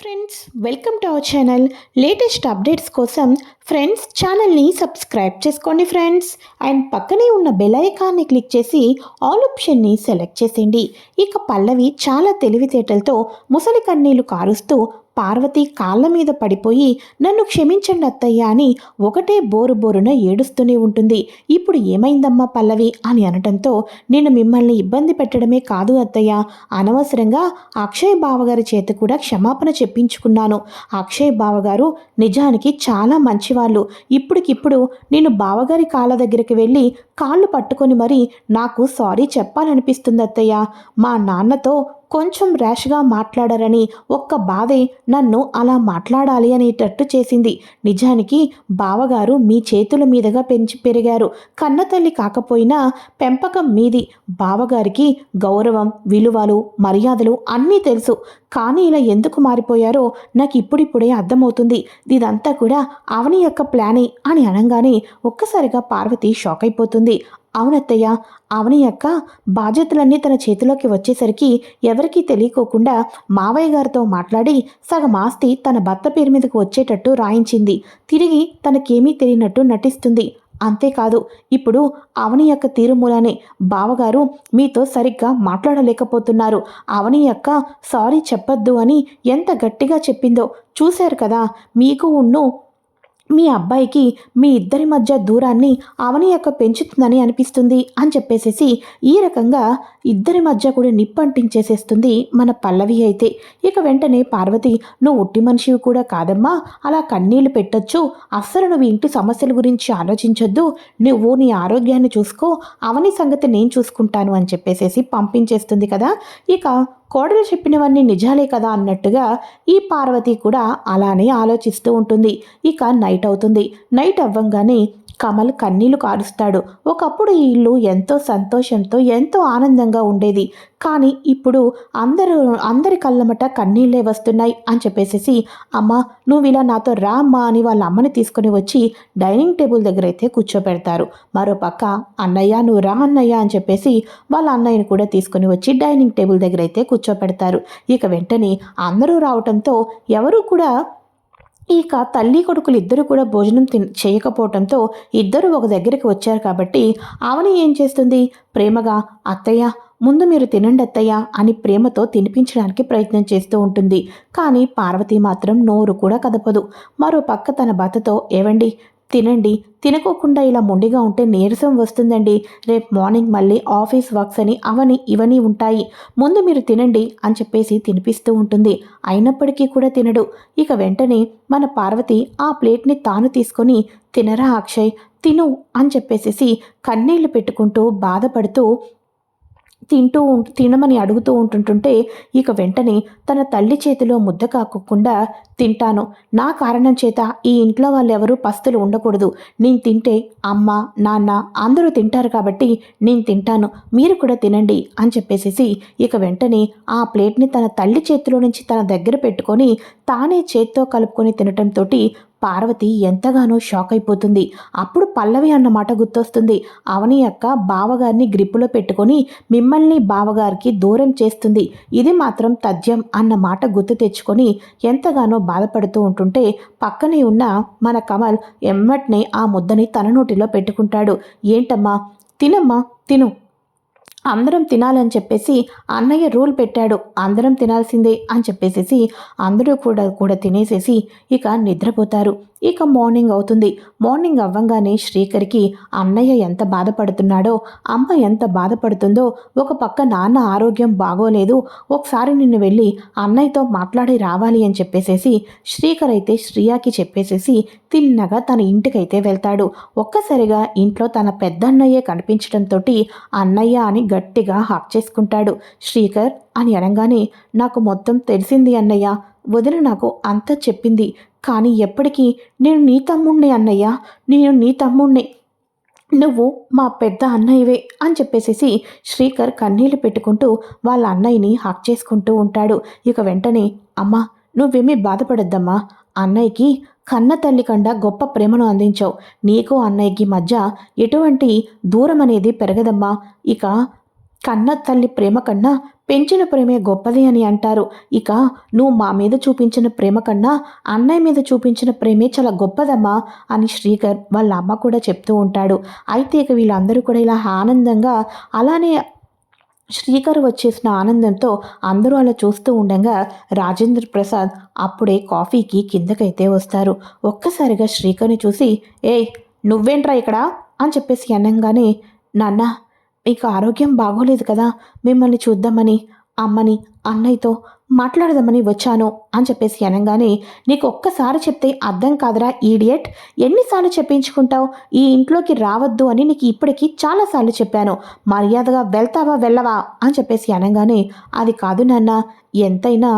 Friends welcome to our channel latest updates కోసం friends ఛానల్ని subscribe చేసుకోండి ఫ్రెండ్స్ అండ్ పక్కనే ఉన్న బెల్ ఐకాన్ని క్లిక్ చేసి ఆల్ ఆప్షన్ని సెలెక్ట్ చేసేయండి. ఇక పల్లవి చాలా తెలివితేటలతో ముసలి కన్నీళ్ళు కారుస్తూ పార్వతి కాళ్ళ మీద పడిపోయి నన్ను క్షమించండి అత్తయ్య అని ఒకటే బోరు బోరున ఏడుస్తూనే ఉంటుంది. ఇప్పుడు ఏమైందమ్మా పల్లవి అని అనటంతో నేను మిమ్మల్ని ఇబ్బంది పెట్టడమే కాదు అత్తయ్య. అనవసరంగా అక్షయ్ బావగారి చేత కూడా క్షమాపణ చెప్పించుకున్నాను. అక్షయ్ బావగారు నిజానికి చాలా మంచివాళ్ళు. ఇప్పటికిప్పుడు నేను బావగారి కాళ్ళ దగ్గరికి వెళ్ళి కాళ్ళు పట్టుకొని మరి నాకు సారీ చెప్పాలనిపిస్తుంది అత్తయ్య. మా నాన్నతో కొంచెం ర్యాష్గా మాట్లాడారని ఒక్క బాధే నన్ను అలా మాట్లాడాలి అనేటట్టు చేసింది. నిజానికి బావగారు మీ చేతుల మీదుగా పెంచి పెరిగారు. కన్నతల్లి కాకపోయినా పెంపకం మీది. బావగారికి గౌరవం విలువలు మర్యాదలు అన్నీ తెలుసు. కానీ ఇలా ఎందుకు మారిపోయారో నాకు ఇప్పుడిప్పుడే అర్థమవుతుంది. ఇదంతా కూడా అవని యొక్క ప్లానే అని అనగానే ఒక్కసారిగా పార్వతి షాక్ అయిపోతుంది. అవునత్తయ్య అవని యొక్క బాధ్యతలన్నీ తన చేతిలోకి వచ్చేసరికి ఎవరికీ తెలియకోకుండా మావయ్య గారితో మాట్లాడి సగం ఆస్తి తన భర్త పేరు మీదకు వచ్చేటట్టు రాయించింది. తిరిగి తనకేమీ తెలియనట్టు నటిస్తుంది. అంతేకాదు ఇప్పుడు అవని యొక్క తీరుమూలనే బావగారు మీతో సరిగ్గా మాట్లాడలేకపోతున్నారు. అవని యొక్క సారీ చెప్పొద్దు అని ఎంత గట్టిగా చెప్పిందో చూశారు కదా మీకు ఉన్ను మీ అబ్బాయికి మీ ఇద్దరి మధ్య దూరాన్ని అవని యొక్క పెంచుతుందని అనిపిస్తుంది అని చెప్పేసేసి ఈ రకంగా ఇద్దరి మధ్య కూడా నిప్పంటించేసేస్తుంది మన పల్లవి అయితే. ఇక వెంటనే పార్వతి నువ్వు ఉట్టి మనిషివి కూడా కాదమ్మా. అలా కన్నీళ్ళు పెట్టొచ్చు. అస్సలు నువ్వు ఇంటి సమస్యల గురించి ఆలోచించొద్దు. నువ్వు నీ ఆరోగ్యాన్ని చూసుకో. అవని సంగతి నేను చూసుకుంటాను అని చెప్పేసేసి పంపించేస్తుంది కదా. ఇక కోడలు చెప్పినవన్నీ నిజాలే కదా అన్నట్టుగా ఈ పార్వతి కూడా అలానే ఆలోచిస్తూ ఉంటుంది. ఇక నైట్ అవుతుంది. నైట్ అవ్వంగానే కమల్ కన్నీళ్ళు కారుస్తాడు. ఒకప్పుడు ఈ ఇల్లు ఎంతో సంతోషంతో ఎంతో ఆనందంగా ఉండేది. కానీ ఇప్పుడు అందరూ అందరి కళ్ళమట కన్నీళ్ళే వస్తున్నాయి అని చెప్పేసేసి అమ్మ నువ్వు ఇలా నాతో రా అమ్మా అని వాళ్ళ అమ్మని తీసుకుని వచ్చి డైనింగ్ టేబుల్ దగ్గర అయితే కూర్చోపెడతారు మరో పక్క అన్నయ్య నువ్వు రా అన్నయ్య అని చెప్పేసి వాళ్ళ అన్నయ్యని కూడా తీసుకుని వచ్చి డైనింగ్ టేబుల్ దగ్గర అయితే కూర్చోపెడతారు ఇక వెంటనే అందరూ రావటంతో ఎవరు కూడా ఇక తల్లి కొడుకులు ఇద్దరు కూడా భోజనం తిన్ చేయకపోవడంతో ఇద్దరు ఒక దగ్గరికి వచ్చారు కాబట్టి ఆవని ఏం చేస్తుంది? ప్రేమగా అత్తయ్య ముందు మీరు తినండి అత్తయ్య అని ప్రేమతో తినిపించడానికి ప్రయత్నం చేస్తూ ఉంటుంది. కానీ పార్వతి మాత్రం నోరు కూడా కదపదు. మరో పక్క తన భర్తతో ఏవండి తినండి. తినకోకుండా ఇలా మొండిగా ఉంటే నీరసం వస్తుందండి. రేపు మార్నింగ్ మళ్ళీ ఆఫీస్ వర్క్స్ అని అవని ఇవని ఉంటాయి. ముందు మీరు తినండి అని చెప్పేసి తినిపిస్తూ ఉంటుంది. అయినప్పటికీ కూడా తినడు. ఇక వెంటనే మన పార్వతి ఆ ప్లేట్ని తాను తీసుకొని తినరా అక్షయ్? తిను అని చెప్పేసేసి కన్నీళ్ళు పెట్టుకుంటూ బాధపడుతూ తింటూ తినమని అడుగుతూ ఉంటుంటుంటే ఇక వెంటనే తన తల్లి చేతిలో ముద్ద కాకుండా తింటాను. నా కారణం చేత ఈ ఇంట్లో వాళ్ళెవరూ పస్తులు ఉండకూడదు. నేను తింటే అమ్మ నాన్న అందరూ తింటారు కాబట్టి నేను తింటాను. మీరు కూడా తినండి అని చెప్పేసేసి ఇక వెంటనే ఆ ప్లేట్ని తన తల్లి చేతిలో నుంచి తన దగ్గర పెట్టుకొని తానే చేత్తో కలుపుకొని తినటంతో పార్వతి ఎంతగానో షాక్ అయిపోతుంది. అప్పుడు పల్లవి అన్న మాట గుర్తొస్తుంది. అవని అక్క బావగారిని గ్రిప్పులో పెట్టుకొని మిమ్మల్ని బావగారికి దూరం చేస్తుంది. ఇది మాత్రం తథ్యం అన్న మాట గుర్తు తెచ్చుకొని ఎంతగానో బాధపడుతూ ఉంటుంటే పక్కనే ఉన్న మన కమల్ ఎమ్మట్నే ఆ ముద్దని తన నోటిలో పెట్టుకుంటాడు. ఏంటమ్మా? తినమ్మా? తిను. అందరం తినాలని చెప్పేసి అన్నయ్య రూల్ పెట్టాడు. అందరం తినాల్సిందే అని చెప్పేసేసి అందరూ కూడా కూడా తినేసేసి ఇక నిద్రపోతారు. ఇక మార్నింగ్ అవుతుంది. మార్నింగ్ అవ్వంగానే శ్రీకర్కి అన్నయ్య ఎంత బాధపడుతున్నాడో అమ్మ ఎంత బాధపడుతుందో ఒక పక్క నాన్న ఆరోగ్యం బాగోలేదు ఒకసారి నిన్ను వెళ్ళి అన్నయ్యతో మాట్లాడి రావాలి అని చెప్పేసేసి శ్రీకర్ అయితే శ్రీయాకి చెప్పేసేసి తిన్నగా తన ఇంటికైతే వెళ్తాడు. ఒక్కసారిగా ఇంట్లో తన పెద్దన్నయ్యే కనిపించడంతో అన్నయ్య అని గట్టిగా హాక్ చేసుకుంటాడు. శ్రీకర్ అని అనగానే నాకు మొత్తం తెలిసింది అన్నయ్య. వదిన నాకు అంతా చెప్పింది. కానీ ఎప్పటికీ నేను నీ తమ్ముణ్ణి అన్నయ్య నేను నీ తమ్ముణ్ణి. నువ్వు మా పెద్ద అన్నయ్యవే అని చెప్పేసేసి శ్రీకర్ కన్నీళ్ళు పెట్టుకుంటూ వాళ్ళ అన్నయ్యని హక్ చేసుకుంటూ ఉంటాడు. ఇక వెంటనే అమ్మా నువ్వేమీ బాధపడద్దమ్మా. అన్నయ్యకి కన్న తల్లి కండా గొప్ప ప్రేమను అందించావు. నీకు అన్నయ్యకి మధ్య ఎటువంటి దూరం అనేది పెరగదమ్మా. ఇక కన్న తల్లి ప్రేమ కన్నా పెంచిన ప్రేమే గొప్పది అని అంటారు. ఇక నువ్వు మా మీద చూపించిన ప్రేమ కన్నా అన్నయ్య మీద చూపించిన ప్రేమే చాలా గొప్పదమ్మా అని శ్రీకర్ వాళ్ళ అమ్మ కూడా చెప్తూ ఉంటాడు. అయితే ఇక వీళ్ళందరూ కూడా ఇలా ఆనందంగా అలానే శ్రీకర్ వచ్చేసిన ఆనందంతో అందరూ అలా చూస్తూ ఉండగా రాజేంద్ర ప్రసాద్ అప్పుడే కాఫీకి కిందకైతే వస్తారు. ఒక్కసారిగా శ్రీకర్ని చూసి ఏయ్ నువ్వేంట్రా ఇక్కడ? అని చెప్పేసి అనగానే నాన్న నీకు ఆరోగ్యం బాగోలేదు కదా? మిమ్మల్ని చూద్దామని అమ్మని అన్నయ్యతో మాట్లాడదామని వచ్చాను అని చెప్పేసి అనగానే నీకు ఒక్కసారి చెప్తే అర్థం కాదురా ఈడియట్ ఎన్నిసార్లు చెప్పించుకుంటావు? ఈ ఇంట్లోకి రావద్దు అని నీకు ఇప్పటికీ చాలాసార్లు చెప్పాను. మర్యాదగా వెళ్తావా వెళ్ళవా అని చెప్పేసి అనగానే అది కాదు నాన్న ఎంతైనా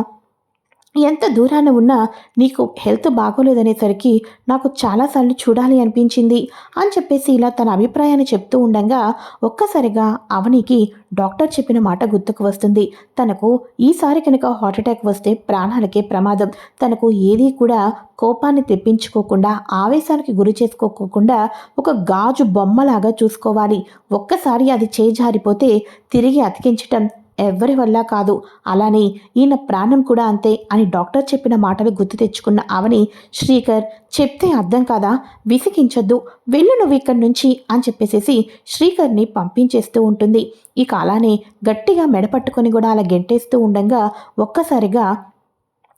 ఎంత దూరాన ఉన్నా నీకు హెల్త్ బాగోలేదనేసరికి నాకు చాలాసార్లు చూడాలి అనిపించింది అని చెప్పేసి ఇలా తన అభిప్రాయాన్ని చెప్తూ ఉండగా ఒక్కసారిగా అవనికి డాక్టర్ చెప్పిన మాట గుర్తుకు వస్తుంది. తనకు ఈసారి కనుక హార్ట్అటాక్ వస్తే ప్రాణాలకే ప్రమాదం. తనకు ఏది కూడా కోపాన్ని తెప్పించుకోకుండా ఆవేశానికి గురి చేసుకోకుండా ఒక గాజు బొమ్మలాగా చూసుకోవాలి. ఒక్కసారి అది చేజారిపోతే తిరిగి అతికించటం ఎవ్వరి వల్ల కాదు. అలానే ఈయన ప్రాణం కూడా అంతే అని డాక్టర్ చెప్పిన మాటలు గుర్తు తెచ్చుకున్న అవని శ్రీకర్ చెప్తే అర్థం కాదా? విసిగించొద్దు. వెళ్ళు నువ్వు ఇక్కడి నుంచి అని చెప్పేసేసి శ్రీకర్ని పంపించేస్తూ ఉంటుంది. ఇక అలానే గట్టిగా మెడపట్టుకొని కూడా అలా గెంటేస్తూ ఉండగా ఒక్కసారిగా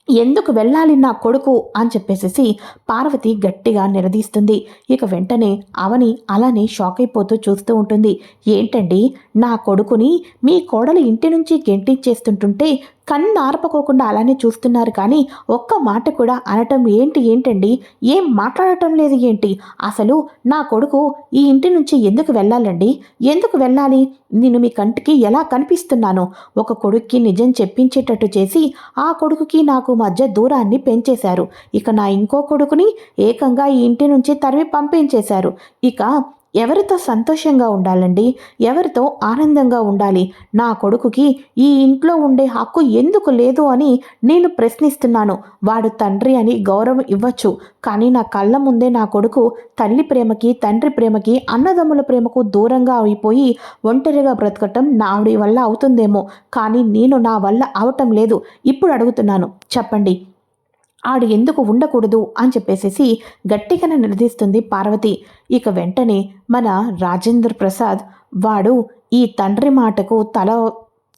ఎందుకు వెళ్ళాలి నా కొడుకు అని చెప్పేసేసి పార్వతి గట్టిగా నిలదీస్తుంది. ఇక వెంటనే అవని అలానే షాక్ అయిపోతూ చూస్తూ ఉంటుంది. ఏంటండి? నా కొడుకుని మీ కోడలు ఇంటి నుంచి గెంటించేస్తుంటుంటే కన్ను ఆర్పకోకుండా అలానే చూస్తున్నారు కానీ ఒక్క మాట కూడా అనటం ఏంటి ఏంటండి? ఏం మాట్లాడటం లేదు ఏంటి? అసలు నా కొడుకు ఈ ఇంటి నుంచి ఎందుకు వెళ్ళాలండి? ఎందుకు వెళ్ళాలి? నేను మీ కంటికి ఎలా కనిపిస్తున్నాను? ఒక కొడుక్కి నిజం చెప్పించేటట్టు చేసి ఆ కొడుకుకి నాకు మధ్య దూరాన్ని పెంచేశారు. ఇక నా ఇంకో కొడుకుని ఏకంగా ఈ ఇంటి నుంచి తరిమి పంపించేశారు. ఇక ఎవరితో సంతోషంగా ఉండాలండి? ఎవరితో ఆనందంగా ఉండాలి? నా కొడుకుకి ఈ ఇంట్లో ఉండే హక్కు ఎందుకు లేదు అని నేను ప్రశ్నిస్తున్నాను. వాడు తండ్రి అని గౌరవం ఇవ్వచ్చు. కానీ నా కళ్ళ ముందే నా కొడుకు తల్లి ప్రేమకి తండ్రి ప్రేమకి అన్నదమ్ముల ప్రేమకు దూరంగా అయిపోయి ఒంటరిగా బ్రతకటం నావిడి వల్ల అవుతుందేమో. కానీ నేను నా వల్ల అవటం లేదు. ఇప్పుడు అడుగుతున్నాను. చెప్పండి. ఆడు ఎందుకు ఉండకూడదు అని చెప్పేసేసి గట్టిగానే నిలదీస్తుంది పార్వతి. ఇక వెంటనే మన రాజేంద్ర ప్రసాద్ వాడు ఈ తండ్రి మాటకు తల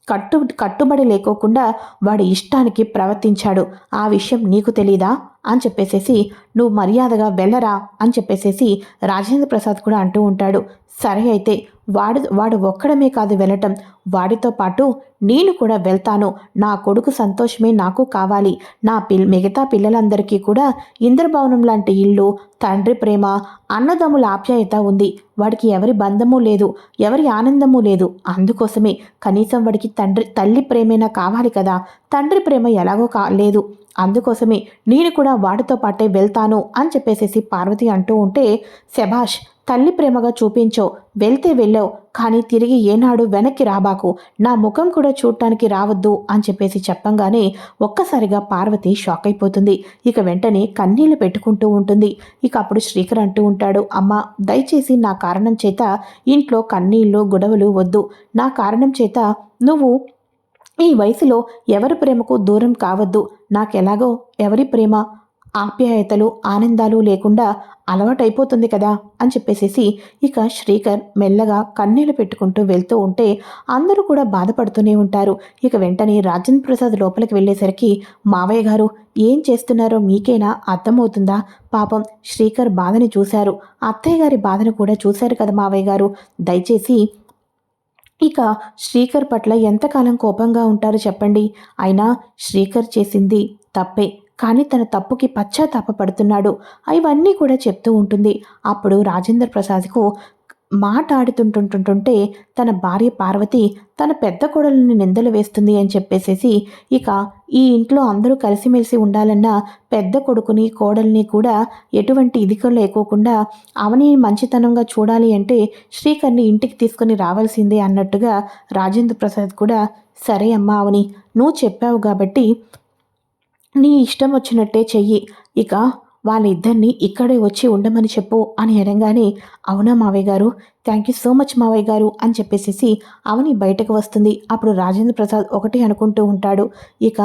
కట్టు కట్టుబడి లేకోకుండా వాడి ఇష్టానికి ప్రవర్తించాడు. ఆ విషయం నీకు తెలీదా? అని చెప్పేసేసి నువ్వు మర్యాదగా వెళ్ళరా? అని చెప్పేసేసి రాజేంద్ర ప్రసాద్ కూడా అంటూ ఉంటాడు. సరే అయితే వాడు వాడు ఒక్కడమే కాదు వెళ్ళటం. వాడితో పాటు నేను కూడా వెళ్తాను. నా కొడుకు సంతోషమే నాకు కావాలి. నా పిల్ మిగతా పిల్లలందరికీ కూడా ఇంద్రభవనం లాంటి ఇల్లు తండ్రి ప్రేమ అన్నదమ్ముల ఆప్యాయత ఉంది. వాడికి ఎవరి బంధము లేదు. ఎవరి ఆనందము లేదు. అందుకోసమే కనీసం వాడికి తండ్రి తల్లి ప్రేమైనా కావాలి కదా? తండ్రి ప్రేమ ఎలాగో కా లేదు. అందుకోసమే నేను కూడా వాడితో పాటే వెళ్తాను అని చెప్పేసేసి పార్వతి అంటూ ఉంటే శభాష్ తల్లి ప్రేమగా చూపించో వెళ్తే వెళ్ళావు కానీ తిరిగి ఏనాడు వెనక్కి రాబాకు నా ముఖం కూడా చూడటానికి రావద్దు అని చెప్పేసి చెప్పంగానే ఒక్కసారిగా పార్వతి షాక్ అయిపోతుంది. ఇక వెంటనే కన్నీళ్ళు పెట్టుకుంటూ ఉంటుంది. ఇక అప్పుడు శ్రీకర్ అంటూ ఉంటాడు అమ్మ దయచేసి నా కారణం చేత ఇంట్లో కన్నీళ్ళు గొడవలు వద్దు. నా కారణం చేత నువ్వు ఈ వయసులో ఎవరి ప్రేమకు దూరం కావద్దు. నాకెలాగో ఎవరి ప్రేమ ఆప్యాయతలు ఆనందాలు లేకుండా అలవాటైపోతుంది కదా అని చెప్పేసేసి ఇక శ్రీకర్ మెల్లగా కన్నీళ్ళు పెట్టుకుంటూ వెళ్తూ ఉంటే అందరూ కూడా బాధపడుతూనే ఉంటారు. ఇక వెంటనే రాజేంద్ర ప్రసాద్ లోపలికి వెళ్ళేసరికి మావయ్య గారు ఏం చేస్తున్నారో మీకైనా అర్థమవుతుందా? పాపం శ్రీకర్ బాధని చూశారు. అత్తయ్య గారి బాధను కూడా చూశారు కదా మావయ్య గారు. దయచేసి ఇక శ్రీకర్ పట్ల ఎంతకాలం కోపంగా ఉంటారో చెప్పండి. అయినా శ్రీకర్ చేసింది తప్పే. కానీ తన తప్పుకి పశ్చాత్తాప పడుతున్నాడు ఇవన్నీ కూడా చెప్తూ ఉంటుంది. అప్పుడు రాజేంద్ర ప్రసాద్కు మాట్లాడుతుంటుంటుంటే తన భార్య పార్వతి తన పెద్ద కోడలిని నిందలు వేస్తుంది అని చెప్పేసేసి ఇక ఈ ఇంట్లో అందరూ కలిసిమెలిసి ఉండాలన్న పెద్ద కొడుకుని కోడల్ని కూడా ఎటువంటి ఇదికం లేకోకుండా అవని మంచితనంగా చూడాలి అంటే శ్రీకర్ని ఇంటికి తీసుకొని రావాల్సిందే అన్నట్టుగా రాజేంద్ర ప్రసాద్ కూడా సరే అమ్మా అవని నువ్వు చెప్పావు కాబట్టి నీ ఇష్టం వచ్చినట్టే చెయ్యి. ఇక వాళ్ళిద్దరిని ఇక్కడే వచ్చి ఉండమని చెప్పు అని అనగానే అవునా మావయ్య గారు? థ్యాంక్ యూ సో మచ్ మావయ్య గారు అని చెప్పేసేసి అవని బయటకు వస్తుంది. అప్పుడు రాజేంద్ర ప్రసాద్ ఒకటి అనుకుంటూ ఉంటాడు. ఇక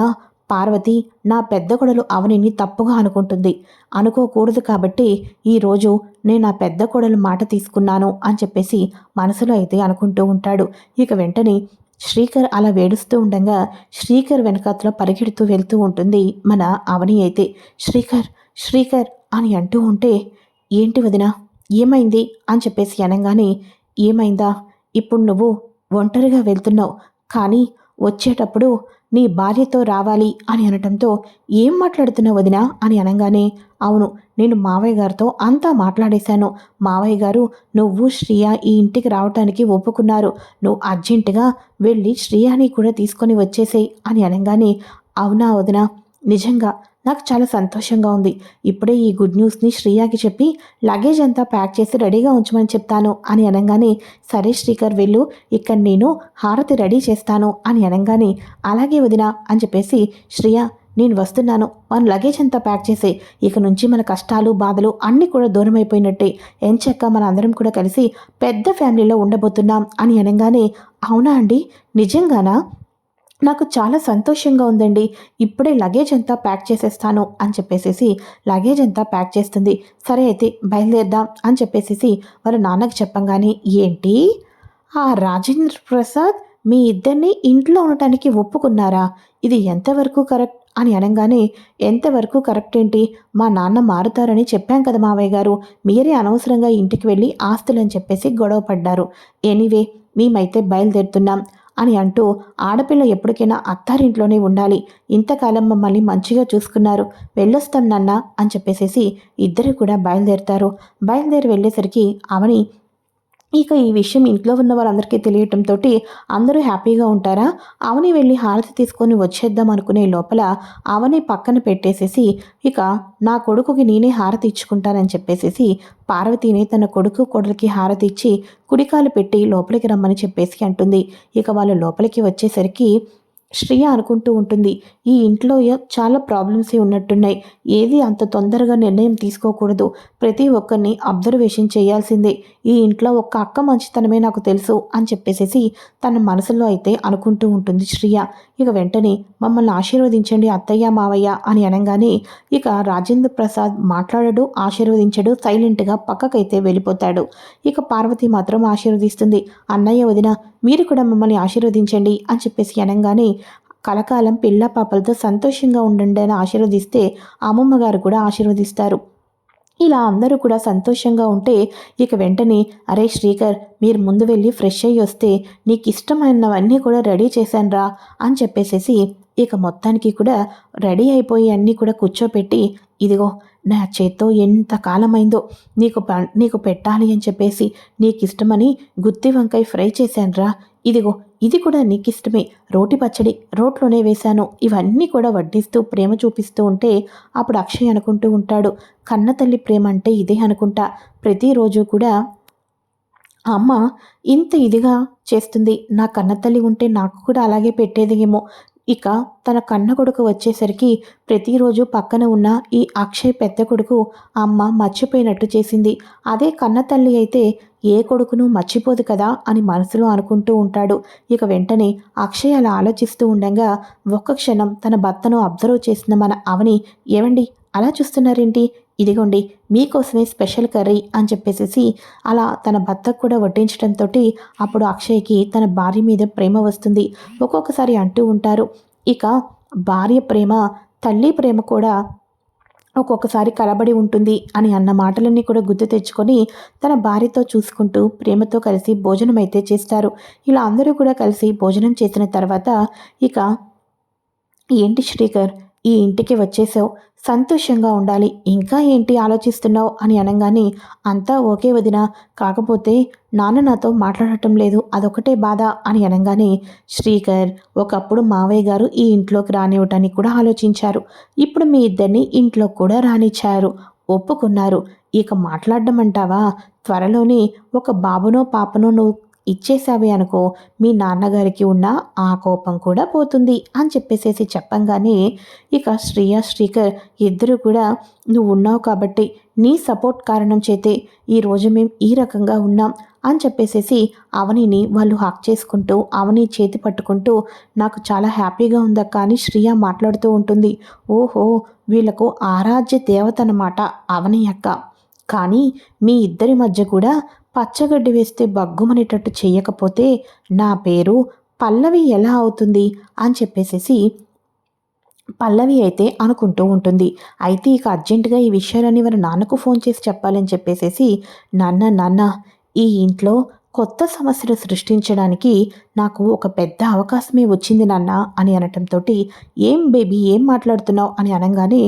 పార్వతి నా పెద్ద కొడలు అవనిని తప్పుగా అనుకుంటుంది. అనుకోకూడదు కాబట్టి ఈరోజు నేను నా పెద్ద కొడలు మాట తీసుకున్నాను అని చెప్పేసి మనసులో అయితే అనుకుంటూ ఉంటాడు. ఇక వెంటనే శ్రీకర్ అలా వేడుస్తూ ఉండగా శ్రీకర్ వెనకాతలో పరిగెడుతూ వెళ్తూ ఉంటుంది మన అవని అయితే. శ్రీకర్ శ్రీకర్ అని అంటూ ఉంటే ఏంటి వదిన? ఏమైంది? అని చెప్పేసి అనగానే ఏమైందా? ఇప్పుడు నువ్వు ఒంటరిగా వెళ్తున్నావు. కానీ వచ్చేటప్పుడు నీ భార్యతో రావాలి అని అనటంతో ఏం మాట్లాడుతున్నావు వదిన? అని అనగానే అవును నేను మావయ్య గారితో అంతా మాట్లాడేశాను. మావయ్య గారు నువ్వు శ్రియ ఈ ఇంటికి రావటానికి ఒప్పుకున్నారు. నువ్వు అర్జెంటుగా వెళ్ళి శ్రియాని కూడా తీసుకొని వచ్చేసేయి అని అనగానే అవునా వదిన? నిజంగా నాకు చాలా సంతోషంగా ఉంది. ఇప్పుడే ఈ గుడ్ న్యూస్ని శ్రీయాకి చెప్పి లగేజ్ అంతా ప్యాక్ చేసి రెడీగా ఉంచమని చెప్తాను అని అనగానే సరే శ్రీకర్ వెళ్ళు ఇక్కడ నేను హారతి రెడీ చేస్తాను అని అనగానే అలాగే వదినా అని చెప్పేసి శ్రియ నేను వస్తున్నాను. మన లగేజ్ అంతా ప్యాక్ చేసే ఇక నుంచి మన కష్టాలు బాధలు అన్నీ కూడా దూరం అయిపోయినట్టే. ఎంచక్క మన అందరం కూడా కలిసి పెద్ద ఫ్యామిలీలో ఉండబోతున్నాం అని అనగానే అవునా అండి? నిజంగానా? నాకు చాలా సంతోషంగా ఉందండి. ఇప్పుడే లగేజ్ అంతా ప్యాక్ చేసేస్తాను అని చెప్పేసేసి లగేజ్ అంతా ప్యాక్ చేస్తుంది. సరే అయితే బయలుదేరదాం అని చెప్పేసేసి వాళ్ళ నాన్నకి చెప్పంగానే ఏంటి? ఆ రాజేంద్ర ప్రసాద్ మీ ఇద్దరిని ఇంట్లో ఉండటానికి ఒప్పుకున్నారా? ఇది ఎంతవరకు కరెక్ట్? అని అనగానే ఎంతవరకు కరెక్ట్ ఏంటి? మా నాన్న మారుతారని చెప్పాం కదా మావయ్య గారు. మీరే అనవసరంగా ఇంటికి వెళ్ళి ఆస్తులని చెప్పేసి గొడవ పడ్డారు. ఎనీవే మేమైతే బయలుదేరుతున్నాం. అని అంటూ ఆడపిల్ల ఎప్పటికైనా అత్తారింట్లోనే ఉండాలి. ఇంతకాలం మమ్మల్ని మంచిగా చూసుకున్నారు. వెళ్ళొస్తాం నాన్న అని చెప్పేసేసి ఇద్దరు కూడా బయలుదేరుతారు. బయలుదేరి వెళ్ళేసరికి అవని ఇక ఈ విషయం ఇంట్లో ఉన్న వాళ్ళందరికీ తెలియటంతో అందరూ హ్యాపీగా ఉంటారా? అవని వెళ్ళి హారతి తీసుకొని వచ్చేద్దాం అనుకునే లోపల అవని పక్కన పెట్టేసేసి ఇక నా కొడుకుకి నేనే హారతి ఇచ్చుకుంటానని చెప్పేసేసి పార్వతిని తన కొడుకు కొడలికి హారతి ఇచ్చి కుడికాలు పెట్టి లోపలికి రమ్మని చెప్పేసి అంటుంది. ఇక వాళ్ళు లోపలికి వచ్చేసరికి శ్రియ అనుకుంటూ ఉంటుంది ఈ ఇంట్లో చాలా ప్రాబ్లమ్స్ ఉన్నట్టున్నాయి. ఏది అంత తొందరగా నిర్ణయం తీసుకోకూడదు. ప్రతి ఒక్కరిని అబ్జర్వేషన్ చేయాల్సిందే. ఈ ఇంట్లో ఒక్క అక్క మంచితనమే నాకు తెలుసు అని చెప్పేసేసి తన మనసులో అయితే అనుకుంటూ ఉంటుంది శ్రియ. ఇక వెంటనే మమ్మల్ని ఆశీర్వదించండి అత్తయ్య మావయ్య అని అనగానే ఇక రాజేంద్ర ప్రసాద్ మాట్లాడడు ఆశీర్వదించడు సైలెంట్గా పక్కకైతే వెళ్ళిపోతాడు. ఇక పార్వతి మాత్రం ఆశీర్వదిస్తుంది. అన్నయ్య వదిన మీరు కూడా మమ్మల్ని ఆశీర్వదించండి అని చెప్పేసి అనగానే కలకాలం పిల్ల పాపలతో సంతోషంగా ఉండండి అని ఆశీర్వదిస్తే అమ్మమ్మ గారు కూడా ఆశీర్వదిస్తారు. ఇలా అందరూ కూడా సంతోషంగా ఉంటే ఇక వెంటనే అరే శ్రీకర్ మీరు ముందు వెళ్ళి ఫ్రెష్ అయ్యి వస్తే నీకు ఇష్టమైనవన్నీ కూడా రెడీ చేశానురా అని చెప్పేసేసి ఇక మొత్తానికి కూడా రెడీ అయిపోయి అన్నీ కూడా కూర్చోపెట్టి ఇదిగో నా చేత్తో ఎంత కాలమైందో నీకు నీకు పెట్టాలి అని చెప్పేసి నీకు ఇష్టమని గుత్తి వంకాయ ఫ్రై చేశానురా. ఇదిగో ఇది కూడా నీకు ఇష్టమే రోటి పచ్చడి రోట్లోనే వేశాను. ఇవన్నీ కూడా వడ్డిస్తూ ప్రేమ చూపిస్తూ ఉంటే అప్పుడు అక్షయ్ అనుకుంటూ ఉంటాడు కన్న తల్లి ప్రేమ అంటే ఇదే అనుకుంటా. ప్రతిరోజు కూడా అమ్మ ఇంత ఇదిగా చేస్తుంది. నా కన్నతల్లి ఉంటే నాకు కూడా అలాగే పెట్టేది ఏమో ఇక తన కన్న కొడుకు వచ్చేసరికి ప్రతిరోజు పక్కన ఉన్న ఈ అక్షయ్ పెద్ద కొడుకు అమ్మ మర్చిపోయినట్టు చేసింది. అదే కన్న తల్లి అయితే ఏ కొడుకును మర్చిపోదు కదా అని మనసులో అనుకుంటూ ఉంటాడు. ఇక వెంటనే అక్షయ్ అలా ఆలోచిస్తూ ఉండగా ఒక్క క్షణం తన భర్తను అబ్జర్వ్ చేసిన మన అవని ఏమండి అలా చూస్తున్నారేంటి? ఇదిగోండి మీకోసమే స్పెషల్ కర్రీ అని చెప్పేసి అలా తన భర్తకు కూడా వడ్డించడంతో అప్పుడు అక్షయ్కి తన భార్య మీద ప్రేమ వస్తుంది. ఒక్కొక్కసారి అంటూ ఉంటారు. ఇక భార్య ప్రేమ తల్లి ప్రేమ కూడా ఒక్కొక్కసారి కలబడి ఉంటుంది అని అన్న మాటలన్నీ కూడా గుర్తు తెచ్చుకొని తన భార్యతో చూసుకుంటూ ప్రేమతో కలిసి భోజనం అయితే చేస్తారు. ఇలా అందరూ కూడా కలిసి భోజనం చేసిన తర్వాత ఇక ఏంటి శ్రీకర్ ఈ ఇంటికి వచ్చేసావు? సంతోషంగా ఉండాలి. ఇంకా ఏంటి ఆలోచిస్తున్నావు? అని అనగానే అంతా ఓకే వదిన. కాకపోతే నాన్న నాతో మాట్లాడటం లేదు. అదొకటే బాధ అని అనగానే శ్రీకర్ ఒకప్పుడు మావయ్య గారు ఈ ఇంట్లోకి రానివ్వటానికి కూడా ఆలోచించారు. ఇప్పుడు మీ ఇద్దరిని ఇంట్లో కూడా రానిచ్చారు. ఒప్పుకున్నారు. ఇక మాట్లాడడం అంటావా త్వరలోనే ఒక బాబునో పాపనో నువ్వు ఇచ్చేసావే అనుకో మీ నాన్నగారికి ఉన్న ఆ కోపం కూడా పోతుంది అని చెప్పేసేసి చెప్పంగానే ఇక శ్రేయ శ్రీకర్ ఇద్దరు కూడా నువ్వు ఉన్నావు కాబట్టి నీ సపోర్ట్ కారణం చేతే ఈరోజు మేము ఈ రకంగా ఉన్నాం అని చెప్పేసేసి అవనిని వాళ్ళు హాక్ చేసుకుంటూ అవని చేతి పట్టుకుంటూ నాకు చాలా హ్యాపీగా ఉందక్క అని శ్రియ మాట్లాడుతూ ఉంటుంది. ఓహో వీళ్ళకు ఆరాధ్య దేవత అన్నమాట అవని అక్క. కానీ మీ ఇద్దరి మధ్య కూడా పచ్చగడ్డి వేస్తే బగ్గుమనేటట్టు చేయకపోతే నా పేరు పల్లవి ఎలా అవుతుంది? అని చెప్పేసేసి పల్లవి అయితే అనుకుంటూ ఉంటుంది. అయితే ఇక అర్జెంటుగా ఈ విషయాలన్నీ వారి నాన్నకు ఫోన్ చేసి చెప్పాలని చెప్పేసేసి నాన్న నాన్న ఈ ఇంట్లో కొత్త సమస్యలు సృష్టించడానికి నాకు ఒక పెద్ద అవకాశమే వచ్చింది నాన్న అని అనటంతో ఏం బేబీ ఏం మాట్లాడుతున్నావు అని అనగానే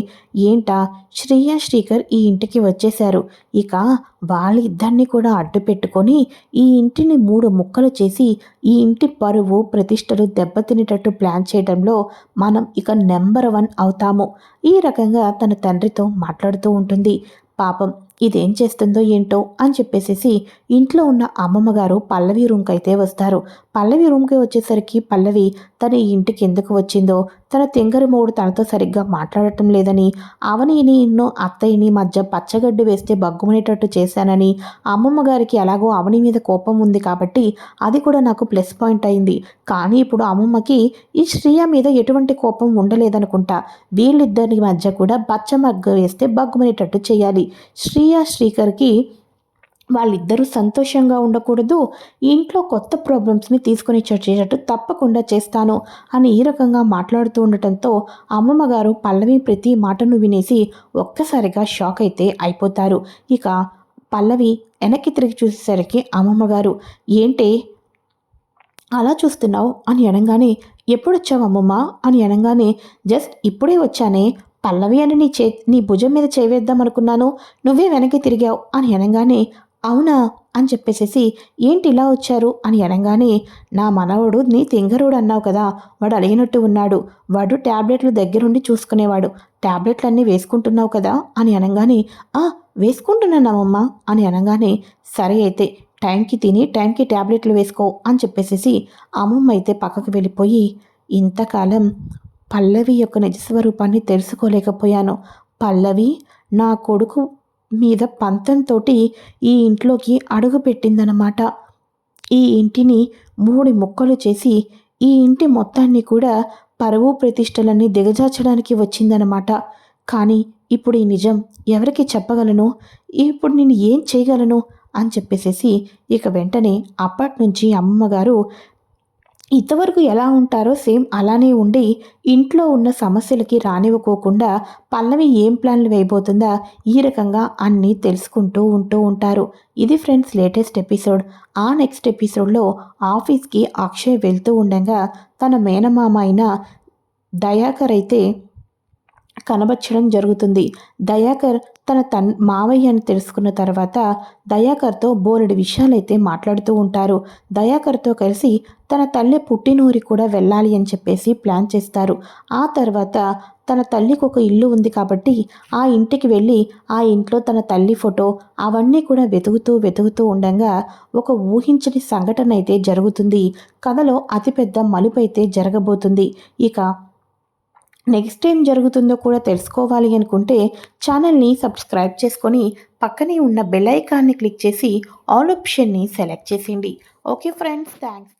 ఏంటా? శ్రేయ శ్రీకర్ ఈ ఇంటికి వచ్చేశారు. ఇక వాళ్ళిద్దరిని కూడా అడ్డు పెట్టుకొని ఈ ఇంటిని మూడు ముక్కలు చేసి ఈ ఇంటి పరువు ప్రతిష్టలు దెబ్బతినేటట్టు ప్లాన్ చేయడంలో మనం ఇక నెంబర్ వన్ అవుతాము. ఈ రకంగా తన తండ్రితో మాట్లాడుతూ ఉంటుంది. పాపం ఇదేం చేస్తుందో ఏంటో అని చెప్పేసేసి ఇంట్లో ఉన్న అమ్మమ్మ గారు పల్లవి రూమ్కి అయితే వస్తారు. పల్లవి రూమ్కి వచ్చేసరికి పల్లవి తన ఇంటికి ఎందుకు వచ్చిందో తన తెంగరి మూడు తనతో సరిగ్గా మాట్లాడటం లేదని అవనిని ఎన్నో అత్తయ్యని మధ్య పచ్చగడ్డి వేస్తే బగ్గుమనేటట్టు చేశానని అమ్మమ్మ గారికి ఎలాగో అవని మీద కోపం ఉంది కాబట్టి అది కూడా నాకు ప్లస్ పాయింట్ అయింది. కానీ ఇప్పుడు అమ్మమ్మకి ఈ శ్రీయ మీద ఎటువంటి కోపం ఉండలేదనుకుంటా. వీళ్ళిద్దరి మధ్య కూడా బచ్చమగ్గ వేస్తే బగ్గుమనేటట్టు చేయాలి. శ్రీ ప్రియా శ్రీకర్కి వాళ్ళిద్దరూ సంతోషంగా ఉండకూడదు ఇంట్లో కొత్త ప్రాబ్లమ్స్ని తీసుకొని చర్చేటట్టు తప్పకుండా చేస్తాను అని ఈ రకంగా మాట్లాడుతూ ఉండటంతో అమ్మమ్మగారు పల్లవి ప్రతి మాటను వినేసి ఒక్కసారిగా షాక్ అయితే అయిపోతారు. ఇక పల్లవి వెనక్కి తిరిగి చూసేసరికి అమ్మమ్మగారు ఏంటి? అలా చూస్తున్నావు? అని అనగానే ఎప్పుడొచ్చావు అమ్మమ్మ? అని అనగానే జస్ట్ ఇప్పుడే వచ్చానే పల్లవి అని నీ చే నీ భుజం మీద చేవేద్దాం అనుకున్నాను. నువ్వే వెనక్కి తిరిగావు అని అనగానే అవునా? అని చెప్పేసేసి ఏంటి ఇలా వచ్చారు? అని అనగానే నా మనవడు నీ తింగరుడు అన్నావు కదా వాడు అలిగినట్టు ఉన్నాడు. వాడు ట్యాబ్లెట్లు దగ్గరుండి చూసుకునేవాడు. ట్యాబ్లెట్లన్నీ వేసుకుంటున్నావు కదా? అని అనగానే ఆ వేసుకుంటున్నానమ్మా. అని అనగానే సరే అయితే టైంకి తిని టైంకి ట్యాబ్లెట్లు వేసుకో అని చెప్పేసేసి అమ్మమ్మ అయితే పక్కకు వెళ్ళిపోయి ఇంతకాలం పల్లవి యొక్క నిజస్వరూపాన్ని తెలుసుకోలేకపోయాను. పల్లవి నా కొడుకు మీద పంతంతో ఈ ఇంట్లోకి అడుగు పెట్టిందనమాట ఈ ఇంటిని మూడు ముక్కలు చేసి ఈ ఇంటి మొత్తాన్ని కూడా పరువు ప్రతిష్టలన్నీ దిగజార్చడానికి వచ్చిందనమాట కానీ ఇప్పుడు ఈ నిజం ఎవరికి చెప్పగలను? ఇప్పుడు నేను ఏం చేయగలను? అని చెప్పేసేసి ఇక వెంటనే అప్పటి నుంచి అమ్మగారు ఇంతవరకు ఎలా ఉంటారో సేమ్ అలానే ఉండి ఇంట్లో ఉన్న సమస్యలకి రానివ్వకోకుండా పల్లవి ఏం ప్లాన్లు వేయబోతుందా ఈ రకంగా అన్నీ తెలుసుకుంటూ ఉంటూ ఉంటారు. ఇది ఫ్రెండ్స్ లేటెస్ట్ ఎపిసోడ్. ఆ నెక్స్ట్ ఎపిసోడ్లో ఆఫీస్కి అక్షయ్ వెళ్తూ ఉండగా తన మేనమామ అయిన దయాకర్ అయితే కనబచ్చడం జరుగుతుంది. దయాకర్ తన తన్ మావయ్య అని తెలుసుకున్న తర్వాత దయాకర్తో బోలెడు విషయాలైతే మాట్లాడుతూ ఉంటారు. దయాకర్తో కలిసి తన తల్లి పుట్టినూరి కూడా వెళ్ళాలి అని చెప్పేసి ప్లాన్ చేస్తారు. ఆ తర్వాత తన తల్లికి ఒక ఇల్లు ఉంది కాబట్టి ఆ ఇంటికి వెళ్ళి ఆ ఇంట్లో తన తల్లి ఫోటో అవన్నీ కూడా వెతుకుతూ వెతుకుతూ ఉండగా ఒక ఊహించని సంఘటన అయితే జరుగుతుంది. కథలో అతిపెద్ద మలుపు అయితే జరగబోతుంది. ఇక నెక్స్ట్ ఏం జరుగుతుందో కూడా తెలుసుకోవాలి అనుకుంటే ఛానల్ని సబ్స్క్రైబ్ చేసుకొని పక్కనే ఉన్న బెల్ ఐకాన్ని క్లిక్ చేసి ఆల్ ఆప్షన్ని సెలెక్ట్ చేసేయండి. Okay friends thanks